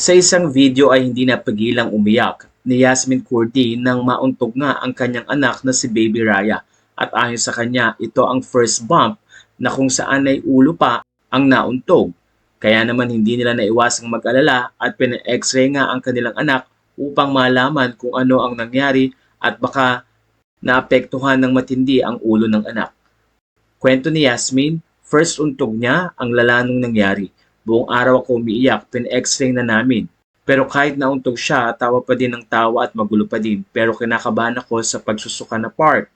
Sa isang video ay hindi napagilang umiyak ni Yasmin Kurdi nang mauntog nga ang kanyang anak na si Baby Raya. At ayon sa kanya, ito ang first bump na kung saan ay ulo pa ang nauntog. Kaya naman hindi nila naiwasang mag-alala at pina-x-ray nga ang kanilang anak upang malaman kung ano ang nangyari at baka naapektuhan ng matindi ang ulo ng anak. Kwento ni Yasmin, first untog niya ang lala nung nangyari. Buong araw ako umiiyak, pin-x-ray na namin. Pero kahit nauntog siya, tawa pa din ng tawa at magulo pa din. Pero kinakabahan ako sa pagsusuka na part.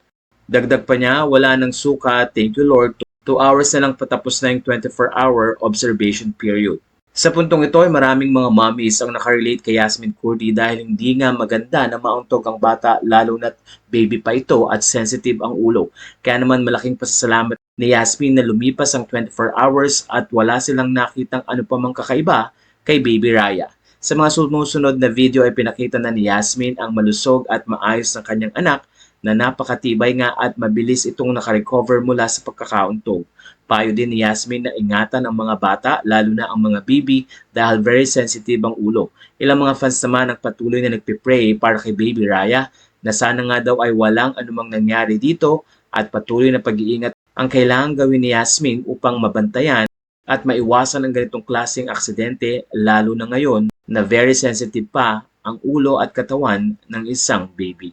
Dagdag pa niya, wala nang suka, thank you Lord. 2 hours na lang patapos na yung 24-hour observation period. Sa puntong ito ay maraming mga mommies ang nakarelate kay Yasmin Kurdi dahil hindi nga maganda na mauntog ang bata lalo na't baby pa ito at sensitive ang ulo. Kaya naman malaking pasasalamat ni Yasmin na lumipas ang 24 hours at wala silang nakitang ano pa mang kakaiba kay Baby Raya. Sa mga sumusunod na video ay pinakita na ni Yasmin ang malusog at maayos ng kanyang anak na napakatibay nga at mabilis itong nakarecover mula sa pagkakauntog. Payo din ni Yasmin na ingatan ang mga bata, lalo na ang mga baby dahil very sensitive ang ulo. Ilang mga fans naman ang patuloy na nagpipray para kay Baby Raya na sana nga daw ay walang anumang nangyari dito at patuloy na pag-iingat ang kailangan gawin ni Yasmin upang mabantayan at maiwasan ang ganitong klaseng aksidente lalo na ngayon na very sensitive pa ang ulo at katawan ng isang baby.